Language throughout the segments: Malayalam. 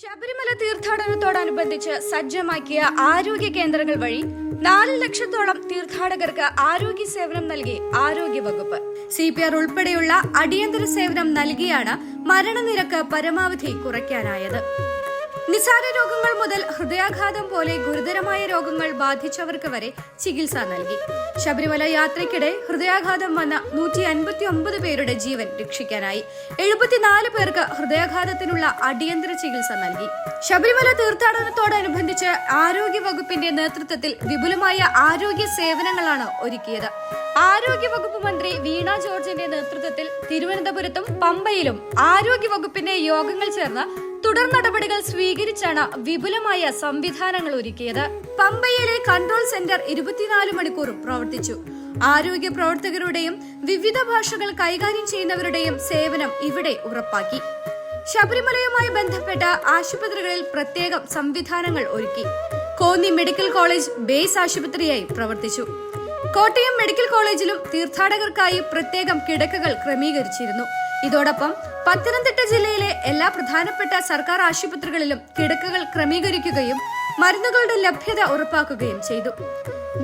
ശബരിമല തീർത്ഥാടനത്തോടനുബന്ധിച്ച് സജ്ജമാക്കിയ ആരോഗ്യ കേന്ദ്രങ്ങൾ വഴി നാല് ലക്ഷത്തോളം തീർത്ഥാടകർക്ക് ആരോഗ്യ സേവനം നൽകി ആരോഗ്യ വകുപ്പ് സി പി ആർ ഉൾപ്പെടെയുള്ള അടിയന്തര സേവനം നൽകിയാണ് മരണനിരക്ക് പരമാവധി കുറയ്ക്കാനായത്. നിസാര രോഗങ്ങൾ മുതൽ ഹൃദയാഘാതം പോലെ ഗുരുതരമായ രോഗങ്ങൾ ബാധിച്ചവർക്ക് വരെ ചികിത്സ നൽകി. ശബരിമല യാത്രയ്ക്കിടെ ഹൃദയാഘാതം വന്ന നൂറ്റി അൻപത്തി ഒമ്പത് പേരുടെ ജീവൻ രക്ഷിക്കാനായി എഴുപത്തിനാല് പേർക്ക് ഹൃദയാഘാതത്തിനുള്ള അടിയന്തര ചികിത്സ നൽകി. ശബരിമല തീർത്ഥാടനത്തോടനുബന്ധിച്ച് ആരോഗ്യ വകുപ്പിന്റെ നേതൃത്വത്തിൽ വിപുലമായ ആരോഗ്യ സേവനങ്ങളാണ് ഒരുക്കിയത്. ആരോഗ്യ വകുപ്പ് മന്ത്രി വീണ ജോർജിന്റെ നേതൃത്വത്തിൽ തിരുവനന്തപുരത്തും പമ്പയിലും ആരോഗ്യ വകുപ്പിന്റെ യോഗങ്ങൾ ചേർന്ന് തുടർ നടപടികൾ സ്വീകരിച്ചാണ് വിപുലമായ സംവിധാനങ്ങൾ ഒരുക്കിയത്. പമ്പയിലെ കൺട്രോൾ സെന്റർ ഇരുപത്തിനാല് മണിക്കൂറും പ്രവർത്തിച്ചു. ആരോഗ്യ പ്രവർത്തകരുടെയും വിവിധ ഭാഷകൾ കൈകാര്യം ചെയ്യുന്നവരുടെയും സേവനം ഇവിടെ ഉറപ്പാക്കി. ശബരിമലയുമായി ബന്ധപ്പെട്ട ആശുപത്രികളിൽ പ്രത്യേകം സംവിധാനങ്ങൾ ഒരുക്കി. കോന്നി മെഡിക്കൽ കോളേജ് ബേസ് ആശുപത്രിയായി പ്രവർത്തിച്ചു. കോട്ടയം മെഡിക്കൽ കോളേജിലും തീർത്ഥാടകർക്കായി പ്രത്യേകം കിടക്കകൾ ക്രമീകരിച്ചിരുന്നു. ഇതോടൊപ്പം പത്തനംതിട്ട ജില്ലയിലെ എല്ലാ പ്രധാനപ്പെട്ട സർക്കാർ ആശുപത്രികളിലും കിടക്കകൾ ക്രമീകരിക്കുകയും മരുന്നുകളുടെ ലഭ്യത ഉറപ്പാക്കുകയും ചെയ്തു.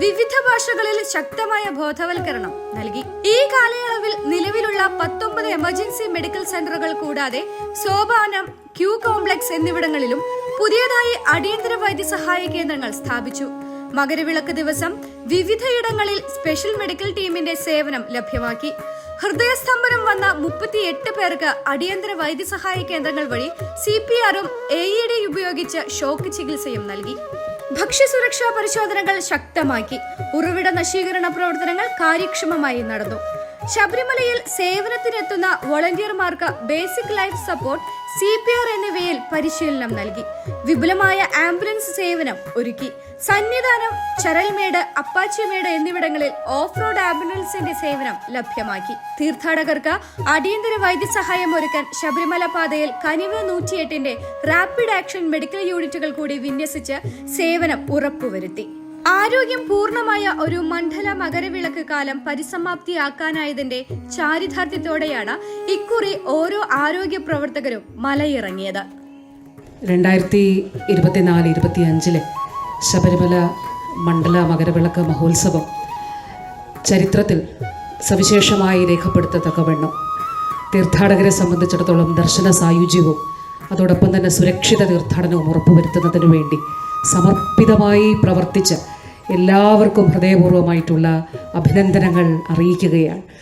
വിവിധ ഭാഷകളിൽ ശക്തമായ ബോധവൽക്കരണം നൽകി. ഈ കാലയളവിൽ നിലവിലുള്ള പത്തൊമ്പത് എമർജൻസി മെഡിക്കൽ സെന്ററുകൾ കൂടാതെ സോപാനം ക്യൂ കോംപ്ലക്സ് എന്നിവിടങ്ങളിലും പുതിയതായി അടിയന്തര വൈദ്യസഹായ കേന്ദ്രങ്ങൾ സ്ഥാപിച്ചു. മകരവിളക്ക് ദിവസം വിവിധയിടങ്ങളിൽ സ്പെഷ്യൽ മെഡിക്കൽ ടീമിന്റെ സേവനം ലഭ്യമാക്കി. ഹൃദയസ്തംഭനം വന്ന മുപ്പത്തിയെട്ട് പേർക്ക് അടിയന്തര വൈദ്യസഹായ കേന്ദ്രങ്ങൾ വഴി സി പി ആറും എ ഇ ഡി ഉപയോഗിച്ച് ഷോക്ക് ചികിത്സയും നൽകി. ഭക്ഷ്യസുരക്ഷാ പരിശോധനകൾ ശക്തമാക്കി. ഉറവിട നശീകരണ പ്രവർത്തനങ്ങൾ കാര്യക്ഷമമായി നടന്നു. ശബരിമലയിൽ സേവനത്തിനെത്തുന്ന വോളണ്ടിയർമാർക്ക് basic life support C P R എന്നിവയിൽ പരിശീലനം നൽകി. വിപുലമായ ആംബുലൻസ് സേവനം ഒരുക്കി. സന്നിധാനം ചരൽമേട് അപ്പാച്ചിമേട് എന്നിവിടങ്ങളിൽ ഓഫ് റോഡ് ആംബുലൻസിന്റെ സേവനം ലഭ്യമാക്കി. തീർത്ഥാടകർക്ക് അടിയന്തര വൈദ്യസഹായം ഒരുക്കാൻ ശബരിമല പാതയിൽ കനിവ് നൂറ്റിയെട്ടിന്റെ റാപ്പിഡ് ആക്ഷൻ മെഡിക്കൽ യൂണിറ്റുകൾ കൂടി വിന്യസിച്ച് സേവനം ഉറപ്പുവരുത്തി. ആരോഗ്യം പൂർണമായ ഒരു മണ്ഡല മകരവിളക്ക് കാലം പരിസമാപ്തിയാക്കാനായതിന്റെ ചാരിതാർത്ഥ്യത്തോടെയാണ് ഇക്കുറി ഓരോ ആരോഗ്യ പ്രവർത്തകരും മലയിറങ്ങിയത്. രണ്ടായിരത്തി ഇരുപത്തിനാല് ഇരുപത്തി അഞ്ചിലെ ശബരിമല മണ്ഡല മകരവിളക്ക് മഹോത്സവം ചരിത്രത്തിൽ സവിശേഷമായി രേഖപ്പെടുത്തത്തക്കവണ്ണം തീർത്ഥാടകരെ സംബന്ധിച്ചിടത്തോളം ദർശന സായുജ്യവും അതോടൊപ്പം തന്നെ സുരക്ഷിത തീർത്ഥാടനവും ഉറപ്പുവരുത്തുന്നതിനു വേണ്ടി സമർപ്പിതമായി പ്രവർത്തിച്ച എല്ലാവർക്കും ഹൃദയപൂർവമായിട്ടുള്ള അഭിനന്ദനങ്ങൾ അറിയിക്കുകയാണ്.